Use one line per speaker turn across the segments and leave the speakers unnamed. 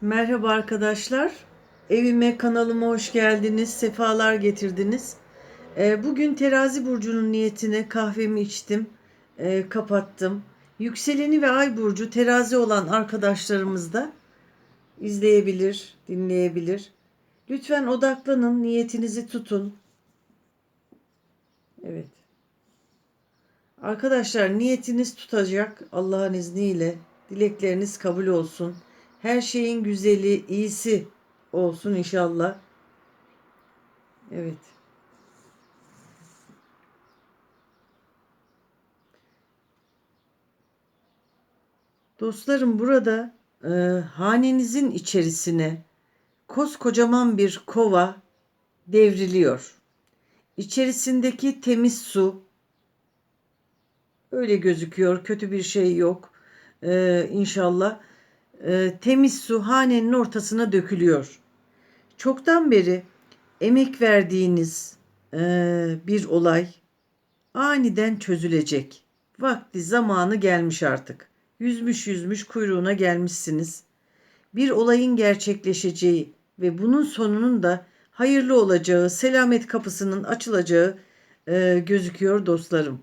Merhaba arkadaşlar. Evime, kanalıma hoş geldiniz. Sefalar getirdiniz. Ee, bugün terazi burcunun niyetine kahvemi içtim. ee, kapattım. Yükseleni ve ay burcu terazi olan arkadaşlarımız da izleyebilir, dinleyebilir. Lütfen odaklanın, niyetinizi tutun. Evet. Arkadaşlar niyetiniz tutacak Allah'ın izniyle. Dilekleriniz kabul olsun. Her şeyin güzeli, iyisi olsun inşallah. Evet. Dostlarım burada e, hanenizin içerisine koskocaman bir kova devriliyor. İçerisindeki temiz su öyle gözüküyor. Kötü bir şey yok. Ee, inşallah e, temiz su hanenin ortasına dökülüyor. Çoktan beri emek verdiğiniz e, bir olay aniden çözülecek. Vakti zamanı gelmiş artık. Yüzmüş yüzmüş kuyruğuna gelmişsiniz. Bir olayın gerçekleşeceği ve bunun sonunun da hayırlı olacağı, selamet kapısının açılacağı e, gözüküyor dostlarım.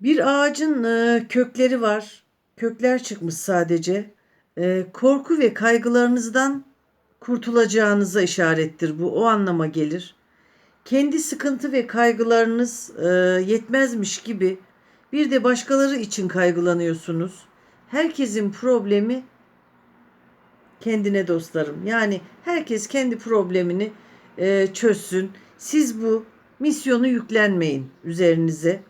Bir ağacın e, kökleri var. Kökler çıkmış sadece. E, korku ve kaygılarınızdan kurtulacağınıza işarettir bu. O anlama gelir. Kendi sıkıntı ve kaygılarınız e, yetmezmiş gibi bir de başkaları için kaygılanıyorsunuz. Herkesin problemi kendine dostlarım. Yani herkes kendi problemini e, çözsün. Siz bu misyonu yüklenmeyin üzerinize.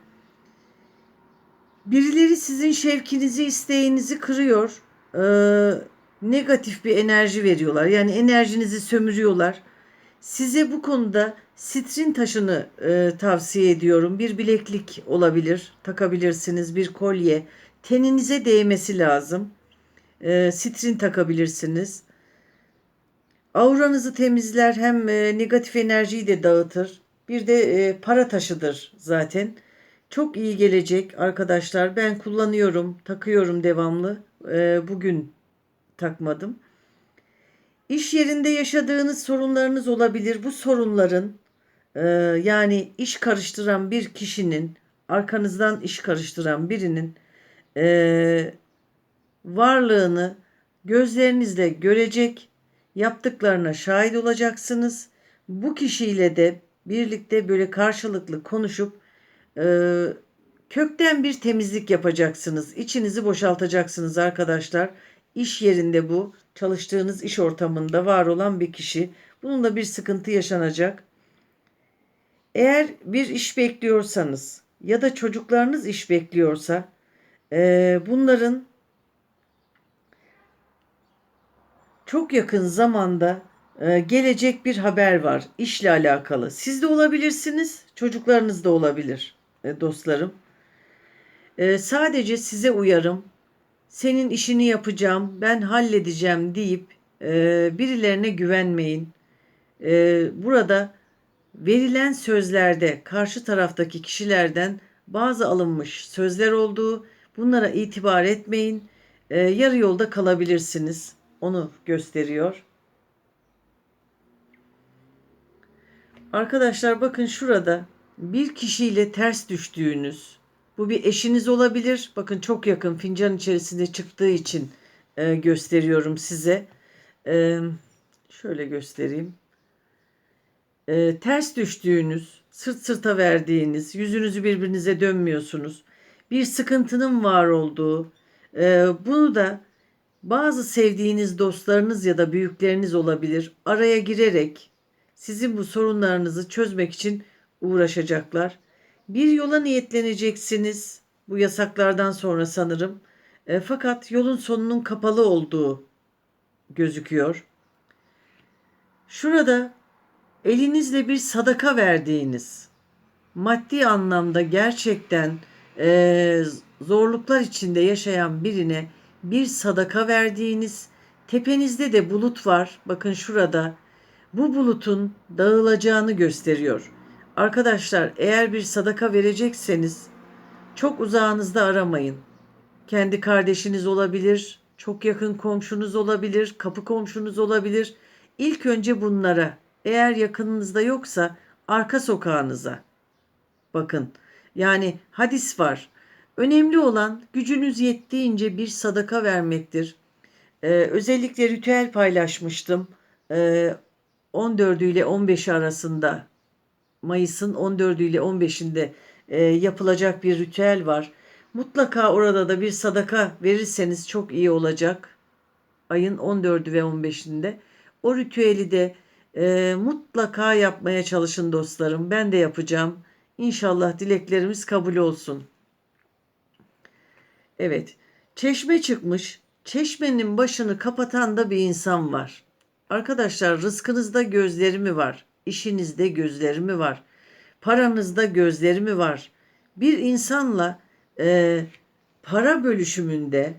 Birileri sizin şevkinizi, isteğinizi kırıyor. Ee, negatif bir enerji veriyorlar. Yani enerjinizi sömürüyorlar. Size bu konuda sitrin taşını e, tavsiye ediyorum. Bir bileklik olabilir, takabilirsiniz. Bir kolye, teninize değmesi lazım. E, sitrin takabilirsiniz. Auranızı temizler, hem e, negatif enerjiyi de dağıtır. Bir de e, para taşıdır zaten. Çok iyi gelecek arkadaşlar. Ben kullanıyorum, takıyorum devamlı. Ee, bugün takmadım. İş yerinde yaşadığınız sorunlarınız olabilir. Bu sorunların e, yani iş karıştıran bir kişinin, arkanızdan iş karıştıran birinin e, varlığını gözlerinizle görecek, yaptıklarına şahit olacaksınız. Bu kişiyle de birlikte böyle karşılıklı konuşup e, kökten bir temizlik yapacaksınız. İçinizi boşaltacaksınız arkadaşlar. İş yerinde bu. Çalıştığınız iş ortamında var olan bir kişi. Bununla bir sıkıntı yaşanacak. Eğer bir iş bekliyorsanız ya da çocuklarınız iş bekliyorsa e, bunların çok yakın zamanda e, gelecek bir haber var işle alakalı. Siz de olabilirsiniz, çocuklarınız da olabilir dostlarım. E, sadece size uyarım. Senin işini yapacağım, ben halledeceğim deyip e, birilerine güvenmeyin. Burada verilen sözlerde karşı taraftaki kişilerden bazı alınmış sözler olduğu bunlara itibar etmeyin. Yarı yolda kalabilirsiniz. Onu gösteriyor. Arkadaşlar bakın şurada bir kişiyle ters düştüğünüz, bu bir eşiniz olabilir. Bakın çok yakın fincan içerisinde çıktığı için e, gösteriyorum size. E, şöyle göstereyim. E, ters düştüğünüz, sırt sırta verdiğiniz, yüzünüzü birbirinize dönmüyorsunuz. Bir sıkıntının var olduğu, e, bunu da bazı sevdiğiniz dostlarınız ya da büyükleriniz olabilir. Araya girerek sizin bu sorunlarınızı çözmek için uğraşacaklar. Bir yola niyetleneceksiniz bu yasaklardan sonra sanırım. E, fakat yolun sonunun kapalı olduğu gözüküyor. Şurada elinizle bir sadaka verdiğiniz, maddi anlamda gerçekten e, zorluklar içinde yaşayan birine bir sadaka verdiğiniz, tepenizde de bulut var. Bakın şurada bu bulutun dağılacağını gösteriyor. Arkadaşlar eğer bir sadaka verecekseniz çok uzağınızda aramayın. Kendi kardeşiniz olabilir, çok yakın komşunuz olabilir, kapı komşunuz olabilir. İlk önce bunlara, eğer yakınınızda yoksa arka sokağınıza bakın. Yani hadis var. Önemli olan gücünüz yettiğince bir sadaka vermektir. Ee, özellikle ritüel paylaşmıştım. Ee, 14 ile 15 arasında Mayıs'ın 14 ile 15'inde e, yapılacak bir ritüel var. Mutlaka orada da bir sadaka verirseniz çok iyi olacak. Ayın 14'ü ve 15'inde. O ritüeli de e, mutlaka yapmaya çalışın dostlarım. Ben de yapacağım. İnşallah dileklerimiz kabul olsun. Evet. Çeşme çıkmış. Çeşmenin başını kapatan da bir insan var. Arkadaşlar rızkınızda gözleri mi var? İşinizde gözleri mi var? Paranızda gözleri mi var? Bir insanla e, para bölüşümünde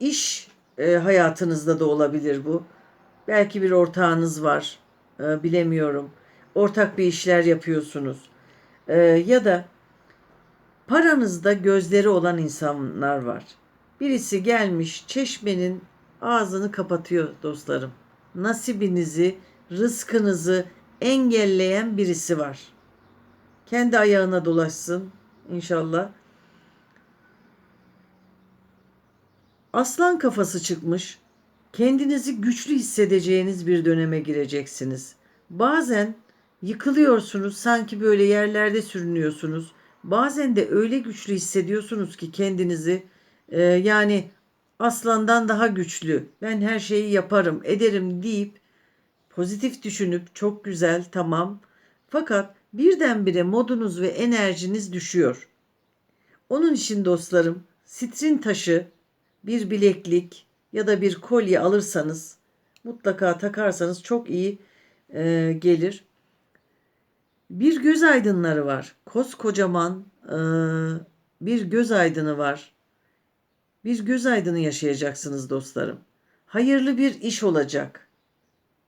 iş e, hayatınızda da olabilir bu. Belki bir ortağınız var. e, bilemiyorum. Ortak bir işler yapıyorsunuz. E, ya da paranızda gözleri olan insanlar var. Birisi gelmiş çeşmenin ağzını kapatıyor dostlarım. Nasibinizi, rızkınızı engelleyen birisi var. Kendi ayağına dolaşsın inşallah. Aslan kafası çıkmış. Kendinizi güçlü hissedeceğiniz bir döneme gireceksiniz. Bazen yıkılıyorsunuz, sanki böyle yerlerde sürünüyorsunuz. Bazen de öyle güçlü hissediyorsunuz ki kendinizi e, yani aslandan daha güçlü. Ben her şeyi yaparım, ederim deyip pozitif düşünüp çok güzel tamam. Fakat birdenbire modunuz ve enerjiniz düşüyor. Onun için dostlarım sitrin taşı, bir bileklik ya da bir kolye alırsanız mutlaka takarsanız çok iyi e, gelir. Bir göz aydınları var. Koskocaman e, bir göz aydını var. Bir göz aydını yaşayacaksınız dostlarım. Hayırlı bir iş olacak.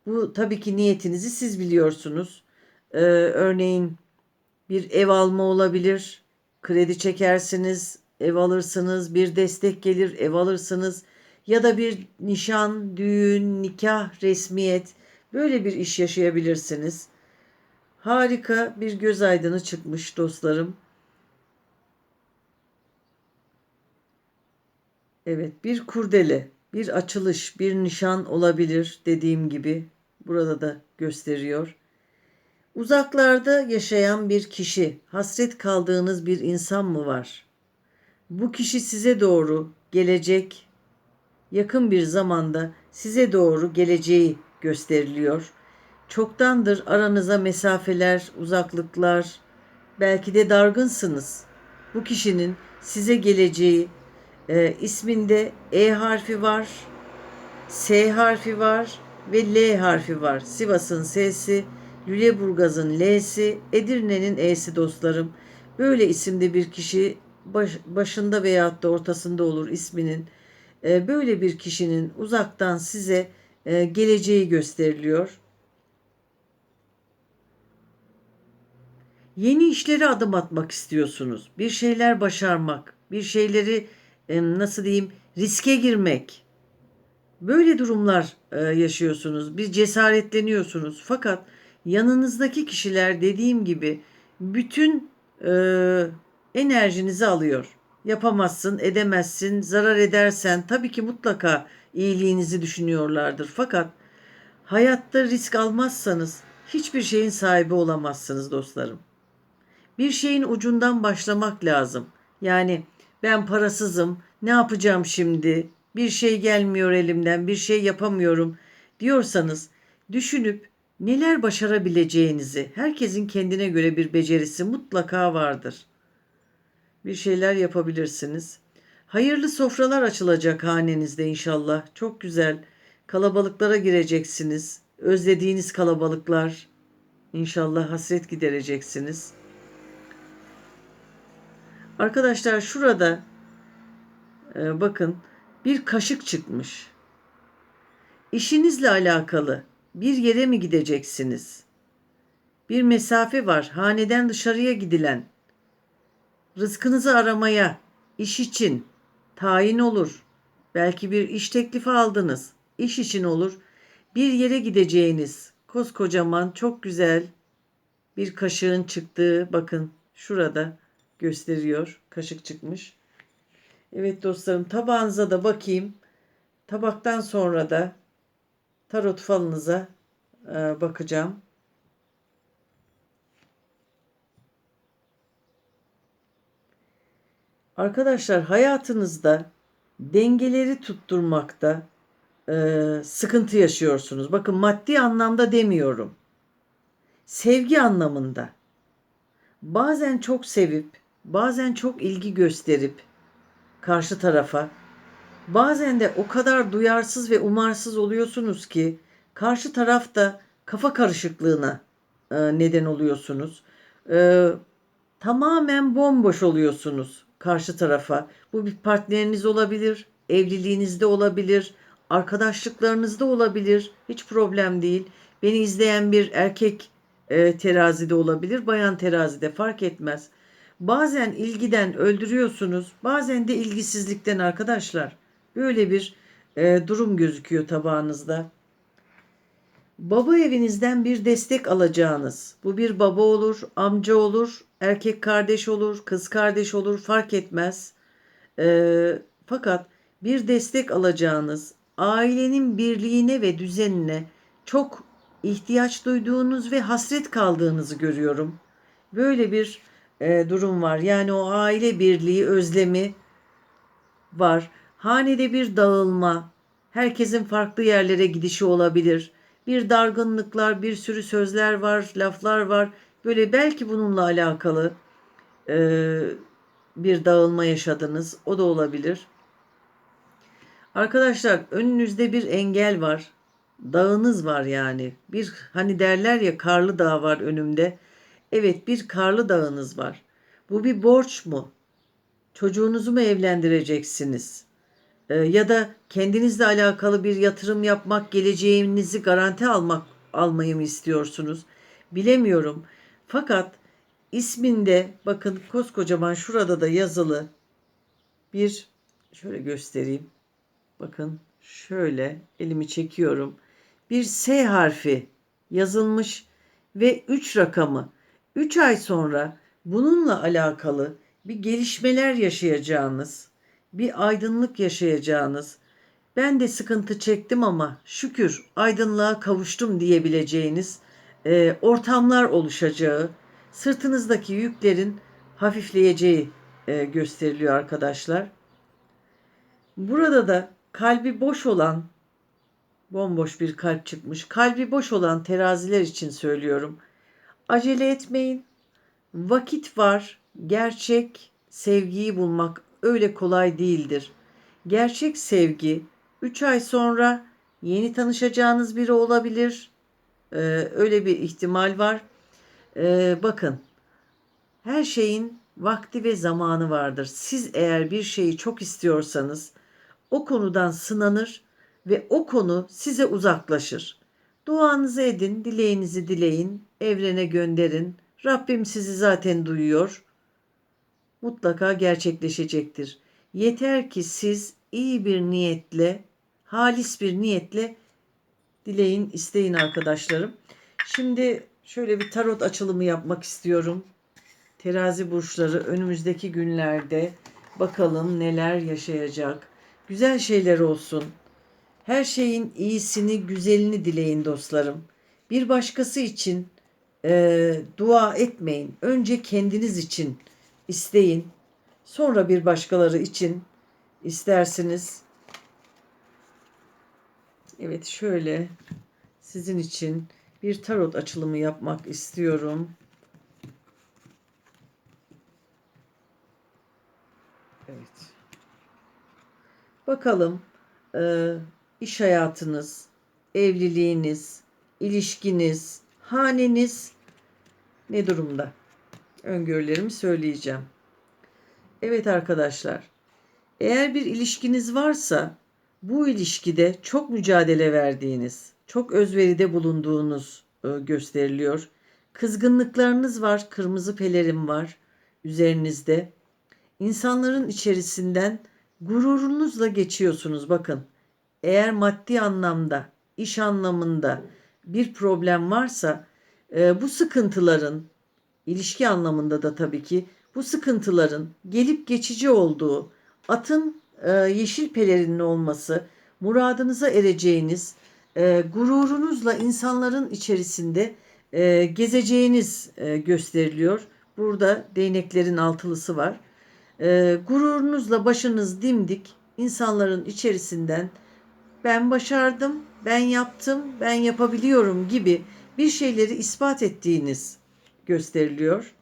Bu tabii ki niyetinizi siz biliyorsunuz. Ee, örneğin bir ev alma olabilir. Kredi çekersiniz, ev alırsınız, bir destek gelir, ev alırsınız ya da bir nişan, düğün, nikah, resmiyet böyle bir iş yaşayabilirsiniz. Harika bir göz aydını çıkmış dostlarım. Evet, bir kurdele, bir açılış, bir nişan olabilir dediğim gibi burada da gösteriyor. Uzaklarda yaşayan bir kişi, hasret kaldığınız bir insan mı var? Bu kişi size doğru gelecek, yakın bir zamanda size doğru geleceği gösteriliyor. Çoktandır aranıza mesafeler, uzaklıklar, belki de dargınsınız. Bu kişinin size geleceği e, isminde E harfi var, S harfi var ve L harfi var. Sivas'ın S'si, Lüleburgaz'ın L'si, Edirne'nin E'si dostlarım. Böyle isimde bir kişi baş, başında veyahut da ortasında olur isminin. E, böyle bir kişinin uzaktan size e, geleceği gösteriliyor. Yeni işlere adım atmak istiyorsunuz. Bir şeyler başarmak, bir şeyleri e, nasıl diyeyim riske girmek. Böyle durumlar e, yaşıyorsunuz. Bir cesaretleniyorsunuz. Fakat yanınızdaki kişiler dediğim gibi bütün e, enerjinizi alıyor. Yapamazsın, edemezsin, zarar edersen tabii ki mutlaka iyiliğinizi düşünüyorlardır. Fakat hayatta risk almazsanız hiçbir şeyin sahibi olamazsınız dostlarım. Bir şeyin ucundan başlamak lazım. Yani ben parasızım, ne yapacağım şimdi? Bir şey gelmiyor elimden, bir şey yapamıyorum diyorsanız düşünüp neler başarabileceğinizi, herkesin kendine göre bir becerisi mutlaka vardır. Bir şeyler yapabilirsiniz. Hayırlı sofralar açılacak hanenizde inşallah. Çok güzel. Kalabalıklara gireceksiniz. Özlediğiniz kalabalıklar. İnşallah hasret gidereceksiniz. Arkadaşlar şurada e, bakın bir kaşık çıkmış. İşinizle alakalı bir yere mi gideceksiniz? Bir mesafe var. Haneden dışarıya gidilen. Rızkınızı aramaya, iş için tayin olur. Belki bir iş teklifi aldınız. İş için olur. Bir yere gideceğiniz koskocaman çok güzel bir kaşığın çıktığı bakın şurada gösteriyor. Kaşık çıkmış. Evet dostlarım tabağınıza da bakayım. Tabaktan sonra da tarot falınıza e, bakacağım. Arkadaşlar hayatınızda dengeleri tutturmakta e, sıkıntı yaşıyorsunuz. Bakın maddi anlamda demiyorum. Sevgi anlamında. Bazen çok sevip, bazen çok ilgi gösterip karşı tarafa, bazen de o kadar duyarsız ve umarsız oluyorsunuz ki karşı tarafta kafa karışıklığına e, neden oluyorsunuz. E, tamamen bomboş oluyorsunuz karşı tarafa. Bu bir partneriniz olabilir, evliliğinizde olabilir, arkadaşlıklarınızda olabilir. Hiç problem değil. Beni izleyen bir erkek e, terazide olabilir, bayan terazide fark etmez. Bazen ilgiden öldürüyorsunuz, bazen de ilgisizlikten arkadaşlar. Böyle bir e, durum gözüküyor tabağınızda. Baba evinizden bir destek alacağınız. Bu bir baba olur, amca olur, erkek kardeş olur, kız kardeş olur fark etmez. E, fakat bir destek alacağınız, ailenin birliğine ve düzenine çok ihtiyaç duyduğunuz ve hasret kaldığınızı görüyorum. Böyle bir e, durum var. Yani o aile birliği özlemi var. Hanede bir dağılma, herkesin farklı yerlere gidişi olabilir. Bir dargınlıklar, bir sürü sözler var, laflar var. Böyle belki bununla alakalı e, bir dağılma yaşadınız. O da olabilir. Arkadaşlar önünüzde bir engel var. Dağınız var yani. Bir hani derler ya karlı dağ var önümde. Evet bir karlı dağınız var. Bu bir borç mu? Çocuğunuzu mu evlendireceksiniz? Ee, ya da kendinizle alakalı bir yatırım yapmak, geleceğinizi garanti almak almayı mı istiyorsunuz? Bilemiyorum. Fakat isminde bakın koskocaman şurada da yazılı bir şöyle göstereyim. Bakın şöyle elimi çekiyorum. Bir S harfi yazılmış ve 3 rakamı. 3 ay sonra bununla alakalı bir gelişmeler yaşayacağınız, bir aydınlık yaşayacağınız, ben de sıkıntı çektim ama şükür aydınlığa kavuştum diyebileceğiniz e, ortamlar oluşacağı, sırtınızdaki yüklerin hafifleyeceği e, gösteriliyor arkadaşlar. Burada da kalbi boş olan, bomboş bir kalp çıkmış, kalbi boş olan teraziler için söylüyorum. Acele etmeyin. Vakit var. Gerçek sevgiyi bulmak öyle kolay değildir. Gerçek sevgi 3 ay sonra yeni tanışacağınız biri olabilir. Ee, öyle bir ihtimal var. Ee, bakın her şeyin vakti ve zamanı vardır. Siz eğer bir şeyi çok istiyorsanız o konudan sınanır ve o konu size uzaklaşır. Duanızı edin, dileğinizi dileyin, evrene gönderin. Rabbim sizi zaten duyuyor. Mutlaka gerçekleşecektir. Yeter ki siz iyi bir niyetle, halis bir niyetle dileyin, isteyin arkadaşlarım. Şimdi şöyle bir tarot açılımı yapmak istiyorum. Terazi burçları önümüzdeki günlerde bakalım neler yaşayacak. Güzel şeyler olsun. Her şeyin iyisini, güzelini dileyin dostlarım. Bir başkası için e, dua etmeyin. Önce kendiniz için isteyin. Sonra bir başkaları için istersiniz. Evet şöyle sizin için bir tarot açılımı yapmak istiyorum. Evet. Bakalım e, iş hayatınız, evliliğiniz, ilişkiniz, haneniz ne durumda? Öngörülerimi söyleyeceğim. Evet arkadaşlar. Eğer bir ilişkiniz varsa bu ilişkide çok mücadele verdiğiniz, çok özveride bulunduğunuz e, gösteriliyor. Kızgınlıklarınız var, kırmızı pelerin var üzerinizde. İnsanların içerisinden Gururunuzla geçiyorsunuz bakın. Eğer maddi anlamda, iş anlamında bir problem varsa e, bu sıkıntıların ilişki anlamında da tabii ki bu sıkıntıların gelip geçici olduğu, atın e, yeşil pelerinin olması, muradınıza ereceğiniz, e, gururunuzla insanların içerisinde e, gezeceğiniz e, gösteriliyor. Burada değneklerin altılısı var. E, gururunuzla başınız dimdik insanların içerisinden ben başardım, ben yaptım, ben yapabiliyorum gibi bir şeyleri ispat ettiğiniz gösteriliyor.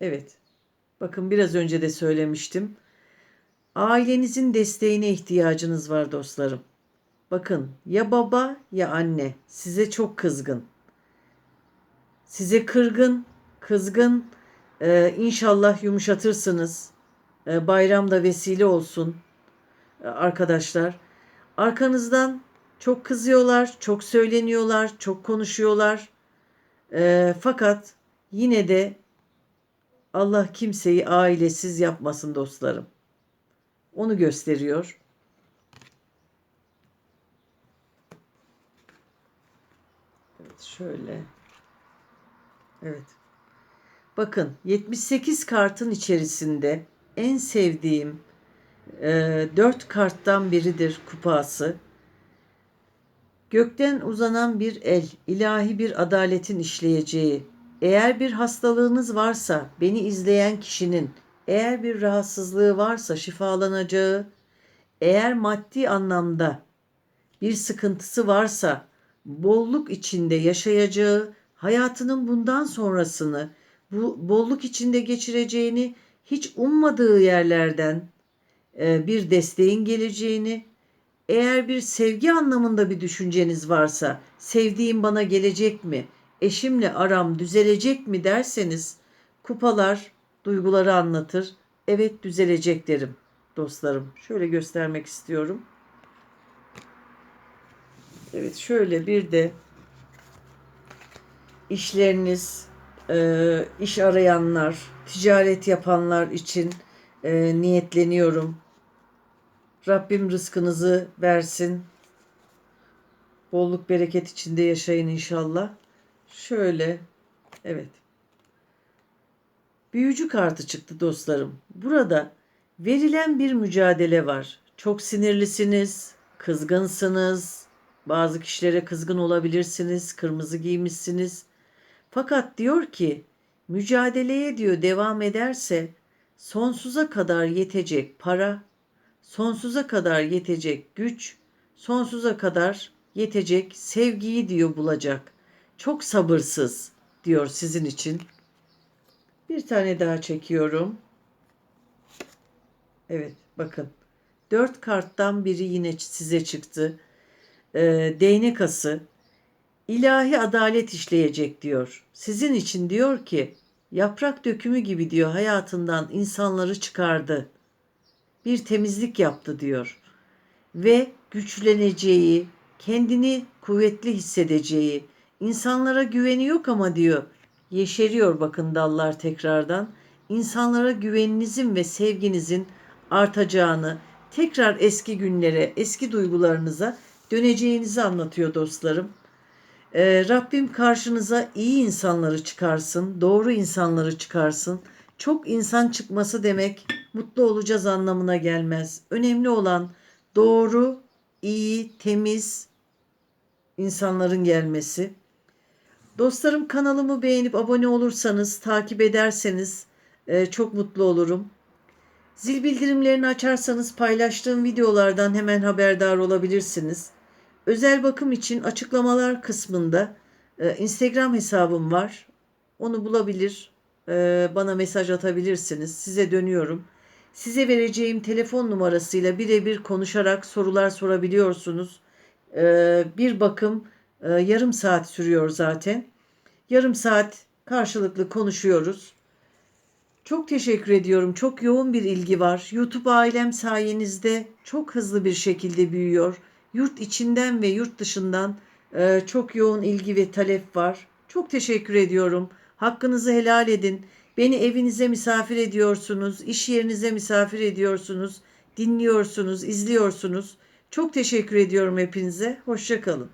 Evet. Bakın biraz önce de söylemiştim. Ailenizin desteğine ihtiyacınız var dostlarım. Bakın ya baba ya anne size çok kızgın. Size kırgın, kızgın. Ee, inşallah yumuşatırsınız. Ee, bayramda vesile olsun ee, arkadaşlar. Arkanızdan çok kızıyorlar, çok söyleniyorlar, çok konuşuyorlar. Ee, fakat yine de Allah kimseyi ailesiz yapmasın dostlarım. Onu gösteriyor. Evet şöyle. Evet. Bakın 78 kartın içerisinde en sevdiğim e, 4 karttan biridir kupası. Gökten uzanan bir el, ilahi bir adaletin işleyeceği. Eğer bir hastalığınız varsa beni izleyen kişinin eğer bir rahatsızlığı varsa şifalanacağı, eğer maddi anlamda bir sıkıntısı varsa bolluk içinde yaşayacağı, hayatının bundan sonrasını bu bolluk içinde geçireceğini, hiç ummadığı yerlerden e, bir desteğin geleceğini, eğer bir sevgi anlamında bir düşünceniz varsa, sevdiğim bana gelecek mi, eşimle aram düzelecek mi derseniz, kupalar duyguları anlatır. Evet düzelecek derim dostlarım. Şöyle göstermek istiyorum. Evet şöyle bir de işleriniz, e, iş arayanlar, ticaret yapanlar için e, niyetleniyorum. Rabbim rızkınızı versin. Bolluk bereket içinde yaşayın inşallah. Şöyle, evet. Büyücü kartı çıktı dostlarım. Burada verilen bir mücadele var. Çok sinirlisiniz, kızgınsınız. Bazı kişilere kızgın olabilirsiniz, kırmızı giymişsiniz. Fakat diyor ki mücadeleye diyor devam ederse sonsuza kadar yetecek para, sonsuza kadar yetecek güç, sonsuza kadar yetecek sevgiyi diyor bulacak. Çok sabırsız diyor sizin için. Bir tane daha çekiyorum. Evet bakın. Dört karttan biri yine size çıktı. Ee, değnek ası. İlahi adalet işleyecek diyor. Sizin için diyor ki yaprak dökümü gibi diyor hayatından insanları çıkardı. Bir temizlik yaptı diyor. Ve güçleneceği, kendini kuvvetli hissedeceği, insanlara güveni yok ama diyor yeşeriyor bakın dallar tekrardan. İnsanlara güveninizin ve sevginizin artacağını, tekrar eski günlere, eski duygularınıza döneceğinizi anlatıyor dostlarım. Ee, Rabbim karşınıza iyi insanları çıkarsın, doğru insanları çıkarsın. Çok insan çıkması demek mutlu olacağız anlamına gelmez. Önemli olan doğru, iyi, temiz insanların gelmesi. Dostlarım kanalımı beğenip abone olursanız, takip ederseniz e, çok mutlu olurum. Zil bildirimlerini açarsanız paylaştığım videolardan hemen haberdar olabilirsiniz. Özel bakım için açıklamalar kısmında e, Instagram hesabım var. Onu bulabilir, e, bana mesaj atabilirsiniz. Size dönüyorum. Size vereceğim telefon numarasıyla birebir konuşarak sorular sorabiliyorsunuz. E, bir bakım e, yarım saat sürüyor zaten. Yarım saat karşılıklı konuşuyoruz. Çok teşekkür ediyorum. Çok yoğun bir ilgi var. YouTube ailem sayenizde çok hızlı bir şekilde büyüyor. Yurt içinden ve yurt dışından e, çok yoğun ilgi ve talep var. Çok teşekkür ediyorum. Hakkınızı helal edin. Beni evinize misafir ediyorsunuz, iş yerinize misafir ediyorsunuz, dinliyorsunuz, izliyorsunuz. Çok teşekkür ediyorum hepinize. Hoşçakalın.